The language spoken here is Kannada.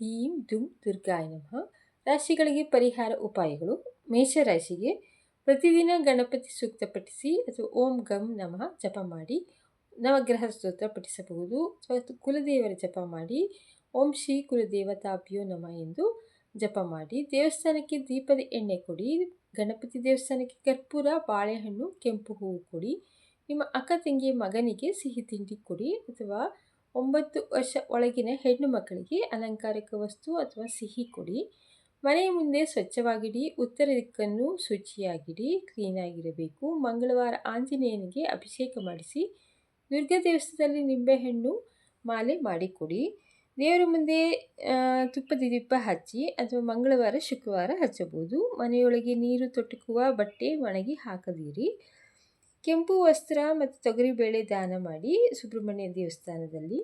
ಹೀಂ ದುಂ ದುರ್ಗಾಯ ನಮಃ ರಾಶಿಗಳಿಗೆ ಪರಿಹಾರ ಉಪಾಯಗಳು. ಮೇಷರಾಶಿಗೆ ಪ್ರತಿದಿನ ಗಣಪತಿ ಸೂಕ್ತ ಪಠಿಸಿ ಅಥವಾ ಓಂ ಗಂ ನಮಃ ಜಪ ಮಾಡಿ, ನವಗ್ರಹ ಸ್ತೋತ್ರ ಪಠಿಸಬಹುದು ಅಥವಾ ಕುಲದೇವರ ಜಪ ಮಾಡಿ, ಓಂ ಶ್ರೀ ಕುಲದೇವತಾಭ್ಯೋ ನಮ ಎಂದು ಜಪ ಮಾಡಿ. ದೇವಸ್ಥಾನಕ್ಕೆ ದೀಪದ ಎಣ್ಣೆ ಕೊಡಿ. ಗಣಪತಿ ದೇವಸ್ಥಾನಕ್ಕೆ ಕರ್ಪೂರ, ಬಾಳೆಹಣ್ಣು, ಕೆಂಪು ಹೂವು ಕೊಡಿ. ನಿಮ್ಮ ಅಕ್ಕ ತಂಗಿಯ ಮಗನಿಗೆ ಸಿಹಿ ತಿಂಡಿ ಕೊಡಿ ಅಥವಾ ಒಂಬತ್ತು ವರ್ಷ ಒಳಗಿನ ಹೆಣ್ಣು ಮಕ್ಕಳಿಗೆ ಅಲಂಕಾರಿಕ ವಸ್ತು ಅಥವಾ ಸಿಹಿ ಕೊಡಿ. ಮನೆಯ ಮುಂದೆ ಸ್ವಚ್ಛವಾಗಿಡಿ ಉತ್ತರ ದಿಕ್ಕನ್ನು ಶುಚಿಯಾಗಿಡಿ, ಕ್ಲೀನಾಗಿರಬೇಕು. ಮಂಗಳವಾರ ಆಂಜನೇಯನಿಗೆ ಅಭಿಷೇಕ ಮಾಡಿಸಿ, ದುರ್ಗಾ ದೇವಸ್ಥಾನದಲ್ಲಿ ನಿಂಬೆಹಣ್ಣು ಮಾಲೆ ಮಾಡಿಕೊಡಿ. ದೇವರ ಮುಂದೆ ತುಪ್ಪದ ದೀಪ ಹಚ್ಚಿ ಅಥವಾ ಮಂಗಳವಾರ ಶುಕ್ರವಾರ ಹಚ್ಚಬಹುದು. ಮನೆಯೊಳಗೆ ನೀರು ತೊಟ್ಟುಕುವ ಬಟ್ಟೆ ಒಣಗಿ ಹಾಕದಿರಿ. ಕೆಂಪು ವಸ್ತ್ರ ಮತ್ತು ತೊಗರಿಬೇಳೆ ದಾನ ಮಾಡಿ ಸುಬ್ರಹ್ಮಣ್ಯ ದೇವಸ್ಥಾನದಲ್ಲಿ